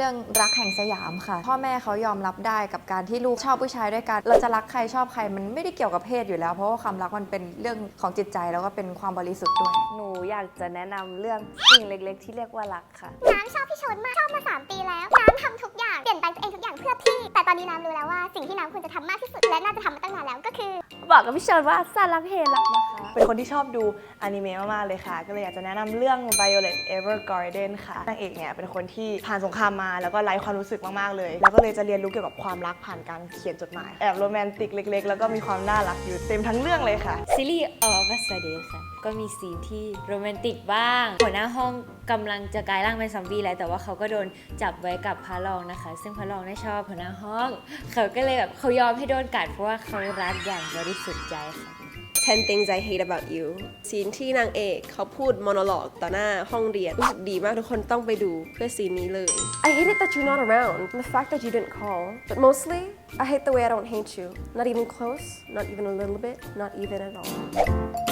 รื่องรักแห่งสยามค่ะ พ่อแม่เขายอมรับได้กับการที่ลูกชอบผู้ชายด้วยกัน เราจะรักใครชอบใครมันไม่ได้เกี่ยวกับเพศอยู่แล้ว เพราะว่าความรักมันเป็นเรื่องของจิตใจแล้วก็เป็นความบริสุทธิ์ด้วย หนูอยากจะแนะนำเรื่องสิ่งเล็ก ๆ ที่เรียกว่ารักค่ะ น้ำชอบพี่ชนมาก ชอบมา 3 ปีแล้ว น้ำทำทุกอย่างเปลี่ยนแปลงตัวเองทุกอย่างเพื่อพี่ แต่ตอนนี้น้ำรู้แล้วว่าสิ่งที่น้ำควรจะทำมากที่สุดและน่าจะทำมาตั้งนานแล้วก็คือบอกกับพี่เชิญว่าซารักเฮรักนะคะ เป็นคนที่ชอบดูอนิเมะมากๆเลยค่ะ ก็เลยอยากจะแนะนำเรื่อง Violet Evergarden ค่ะนางเอกเนี่ยเป็นคนที่ผ่านสงครามมาแล้วก็ไร้ความรู้สึกมากๆเลย แล้วก็เลยจะเรียนรู้เกี่ยวกับความรักผ่านการเขียนจดหมายแอบโรแมนติกเล็ก ๆ แล้วก็มีความน่ารักอยู่เต็มทั้งเรื่องเลยค่ะ ซีรีส์ All of Us Are Dead ค่ะ ก็มีซีนที่โรแมนติกบ้าง หัวหน้าห้องกำลังจะกลายร่างเป็นซอมบี้แล้ว แต่ว่าเขาก็โดนจับไว้กับพระรองนะคะ ซึ่งพระรองได้ชอบหัวหน้าห้อง เขาก็เลยแบบเขายอมให้โดนกัดเพราะว่าเขารักอย่างบริสุทธิ์ใจค่ะ 10 things I hate about you ซีนที่นางเอกเขาพูดมโนโลกต่อหน้าห้องเรียนรู้สึกดีมากทุกคนต้องไปดูเพื่อซีนนี้เลย I hate it that you're not around and the fact that you didn't call. But mostly, I hate the way I don't hate you. Not even close, not even a little bit, not even at all.